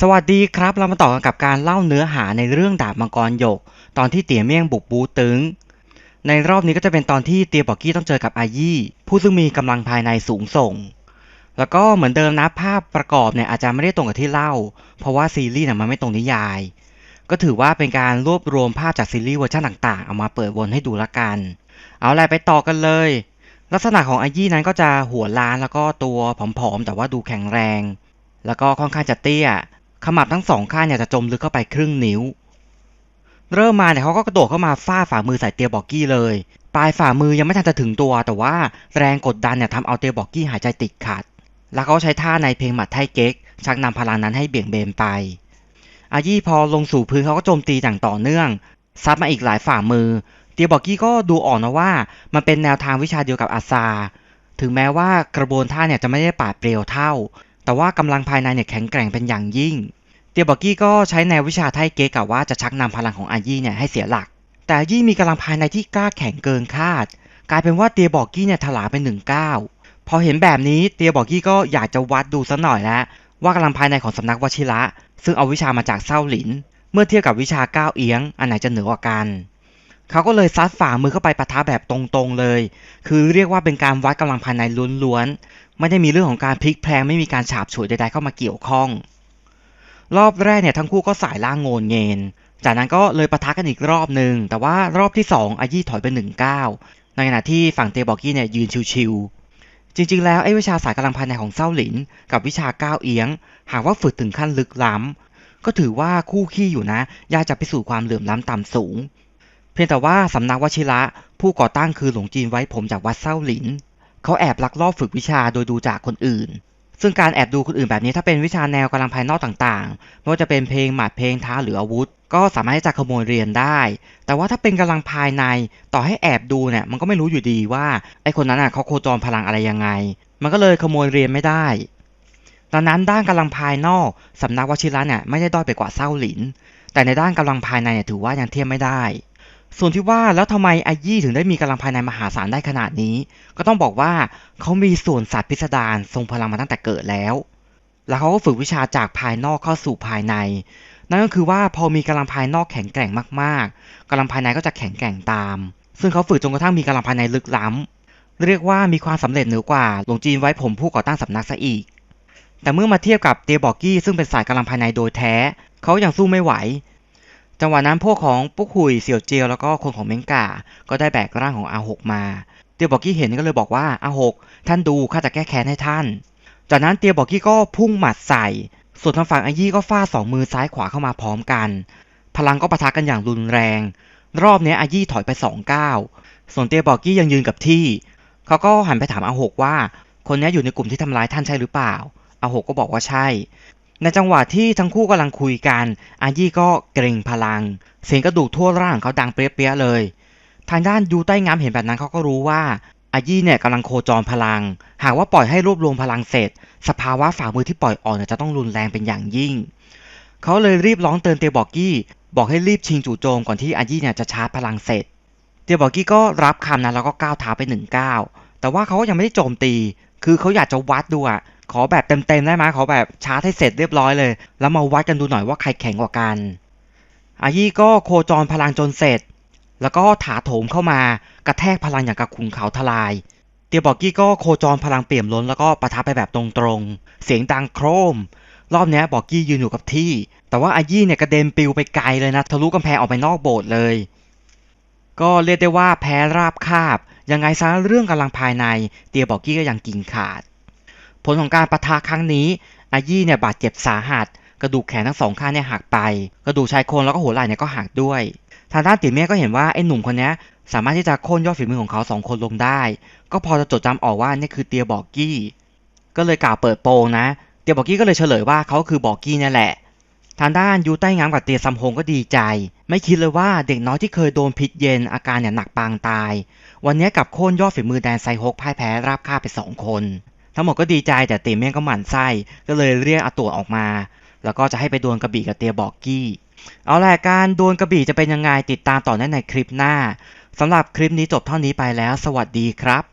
สวัสดีครับ เรามาต่อกันกับการเล่าเนื้อหาในเรื่องดาบมังกรหยก ตอนที่เตี๋ยเมี่ยงบุกบูตึง ในรอบนี้ก็จะเป็นตอนที่เตียบอกกี้ต้องเจอกับอายี่ ผู้ซึ่งมีกำลังภายในสูงส่ง แล้วก็เหมือนเดิมนะภาพประกอบเนี่ยอาจจะไม่ได้ตรงกับที่เล่า เพราะว่าซีรีส์เนี่ยมันไม่ตรงนิยาย ก็ถือว่าเป็นการรวบรวมภาพจากซีรีส์เวอร์ชันต่างๆ เอามาเปิดวนให้ดูละกัน เอาแหละไปต่อกันเลย ลักษณะของอายี่นั้นก็จะหัวล้านแล้วก็ตัวผอมๆแต่ว่าดูแข็งแรง แล้วก็ค่อนข้างจะเตี้ย ขมับทั้งสองข้างเนี่ยจะจมลึกเข้าไปครึ่งนิ้ว เริ่มมาเนี่ยเขาก็กระโดดเข้ามาฟาดฝ่ามือใส่เตียบอกกี้เลย ปลายฝ่ามือยังไม่ทันจะถึงตัว แต่ว่าแรงกดดันเนี่ยทำเอาเตียบอกกี้หายใจติดขัด แล้วเขาใช้ท่าในเพลงหมัดไทเก๊ก ชักนำพลังนั้นให้เบี่ยงเบนไป อายี่พอลงสู่พื้นเขาก็โจมตีอย่างต่อเนื่อง ซัดมาอีกหลายฝ่ามือ เตียบอกกี้ก็ดูออกนะว่า มันเป็นแนวทางวิชาเดียวกับอาซา ถึงแม้ว่ากระบวนท่าเนี่ยจะไม่ได้ปาดเปรียวเท่า แต่ว่ากำลังภายในเนี่ยแข็งแกร่งเป็นอย่างยิ่ง เตียบอกกี้ก็ใช้แนววิชาไทเก๊กกับว่าจะชักนำพลังของอายี่เนี่ยให้เสียหลัก แต่อายี่มีกำลังภายในที่กล้าแข็งเกินคาด กลายเป็นว่าเตียบอกกี้เนี่ยถลาไปหนึ่งก้าวพอเห็นแบบนี้เตียบอกกี้ก็อยากจะวัดดูสัหน่อยแล้วว่ากำลังภายในของสำนักวชิระ ซึ่งเอาวิชามาจากเศร้าหลิน เมื่อเทียบกับวิชาก้าวเอียง อันไหนจะเหนือกว่ากัน เขาก็เลยซัดฝ่ามือเข้าไปปะทะแบบตรงๆเลย คือเรียกว่าเป็นการวัดกำลังภายในล้วนๆ ไม่ได้มีเรื่องของการพลิกแพลงไม่มีการฉาบฉวยใดๆเข้ามาเกี่ยวข้อง รอบแรกเนี่ยทั้งคู่ก็สายล่างโงนเงินจากนั้นก็เลยปะทะกันอีกรอบหนึ่ง แต่ว่ารอบที่ 2อายี่ถอยไปหนึ่งก้าวในขณะที่ฝั่งเตบอกกี้เนี่ยยืนชิวๆ จริงๆ แล้วไอ้วิชาสายกำลังภายในของเศร้าหลิน กับวิชาก้าวเอียง หากว่าฝึกถึงขั้นลึกล้ำก็ถือว่าคู่ขี้อยู่นะ ยากจะพิสูจน์ความเหลื่อมล้ำต่ำสูง เพียงแต่ว่าสำนักวชิระ ผู้ก่อตั้งคือหลวงจีนไว้ผมจากวัดเศร้าหลิน เขาแอบลักลอบฝึกวิชาโดยดูจากคนอื่น ซึ่งการแอบดูคนอื่นแบบนี้ถ้าเป็นวิชาแนวกำลังภายนอกต่างๆ ไม่ว่าจะเป็นเพลงหมัดเพลงท้าหรืออาวุธ ก็สามารถที่จะขโมยเรียนได้ แต่ว่าถ้าเป็นกำลังภายในต่อให้แอบดูเนี่ยมันก็ไม่รู้อยู่ดีว่าไอคนนั้นอะเขาโคจรพลังอะไรยังไง มันก็เลยขโมยเรียนไม่ได้ดังนั้นด้านกำลังภายนอกสำนักวชิระเนี่ยไม่ได้ด้อยไปกว่าเศร้าหลิน แต่ในด้านกำลังภายในเนี่ยถือว่ายังเทียบไม่ได้ ส่วนที่ว่าแล้วทำไมไอยี่ถึงได้มีกำลังภายในมหาศาลได้ขนาดนี้ ก็ต้องบอกว่าเขามีส่วนสัตว์พิสดารทรงพลังมาตั้งแต่เกิดแล้ว แล้วเขาก็ฝึกวิชาจากภายนอกเข้าสู่ภายใน นั่นก็คือว่าพอมีกำลังภายนอกแข็งแกร่งมากๆกำลังภายในก็จะแข็งแกร่งตาม ซึ่งเขาฝึกจนกระทั่งมีกำลังภายในลึกล้ำเรียกว่ามีความสำเร็จเหนือกว่าหลวงจีนไว้ผมผู้ก่อตั้งสำนักซะอีก แต่เมื่อมาเทียบกับเตียบอกกี้ซึ่งเป็นสายกำลังภายในโดยแท้ เขายังสู้ไม่ไหว จังหวะนั้นพวกของปุ๊กหุยเสี่ยวเจียวแล้วก็คนของเมงกาก็ได้แบกร่างของอาหกมาเตียวบอกกี้เห็นก็เลยบอกว่าอาหกท่านดูข้าจะแก้แค้นให้ท่าน จากนั้นเตียวบอกกี้ก็พุ่งหมัดใส่ ส่วนทางฝั่งอายี่ก็ฟาดสองมือซ้ายขวาเข้ามาพร้อมกัน พลังก็ปะทะกันอย่างรุนแรง รอบนี้อายี่ถอยไปสองก้าวส่วนเตียวบอกกี้ยังยืนกับที่ เขาก็หันไปถามอาหกว่า คนนี้อยู่ในกลุ่มที่ทำร้ายท่านใช่หรือเปล่าอาหกก็บอกว่าใช่ ในจังหวะที่ทั้งคู่กำลังคุยกัน อายี่ก็เกรงพลัง เสียงกระดูกทั่วร่างเขาดังเปรี้ยๆเลย ทางด้านยูใต้งามเห็นแบบนั้นเขาก็รู้ว่าอายี่เนี่ยกำลังโคจรพลัง หากว่าปล่อยให้รวบรวมพลังเสร็จ สภาวะฝ่ามือที่ปล่อยออกเนี่ยจะต้องรุนแรงเป็นอย่างยิ่ง เขาเลยรีบร้องเตือนเตียบอกกี้ บอกให้รีบชิงจู่โจมก่อนที่อายี่เนี่ยจะชาร์จพลังเสร็จ เตียบอกกี้ก็รับคำนะแล้วก็ก้าวเท้าไปหนึ่งก้าวแต่ว่าเขาก็ยังไม่ได้โจมตี คือเขาอยากจะวัดดูอะ ขอแบบเต็มๆได้ไหมขอแบบชาร์จให้เสร็จเรียบร้อยเลย แล้วมาวัดกันดูหน่อยว่าใครแข็งกว่ากัน อายี่ก็โคจรพลังจนเสร็จ แล้วก็ถาโถมเข้ามากระแทกพลังอย่างกับขุนเขาทลาย เตียบอกกี้ก็โคจรพลังเปี่ยมล้นแล้วก็ปะทะไปแบบตรงๆ เสียงดังโครม รอบนี้บอกกี้ยืนอยู่กับที่ แต่ว่าอายี่เนี่ยกระเด็นปิวไปไกลเลยนะทะลุกำแพงออกไปนอกโบสถ์เลย ก็เรียกได้ว่าแพ้ราบคาบยังไงซะเรื่องกำลังภายใน เตียบอกกี้ก็ยังกินขาด ผลของการประทะครั้งนี้อายี่เนี่ยบาดเจ็บสาหัส กระดูกแขนทั้งสองข้างเนี่ยหักไป กระดูกชายโครงแล้วก็หัวไหล่เนี่ยก็หักด้วย ทางด้านติ๋มเม่ก็เห็นว่าไอ้หนุ่มคนนี้สามารถที่จะโค่นยอดฝีมือของเขาสองคนลงได้ ก็พอจะจดจำออกว่านี่คือเตียบอกกี้ ก็เลยกล่าวเปิดโปงนะ เตียบอกกี้ก็เลยเฉลยว่าเขาคือบอกกี้นี่แหละ ทางด้านยูใต้งามกับเตียซัมฮงก็ดีใจ ไม่คิดเลยว่าเด็กน้อยที่เคยโดนพิษเย็นอาการเนี่ยหนักปางตาย วันนี้กลับโค่นยอดฝีมือแดนไซฮกพ่ายแพ้ราบคาบไปสองคน ทั้งหมดก็ดีใจแต่เตีเม่งก็หมั่นไส้ก็เลยเรียกอาตัวออกมา แล้วก็จะให้ไปดวลกระบี่กับเตียบอกกี้เอาแหละการดวลกระบี่จะเป็นยังไงติดตามต่อในในคลิปหน้าสำหรับคลิปนี้จบเท่านี้ไปแล้ว สวัสดีครับ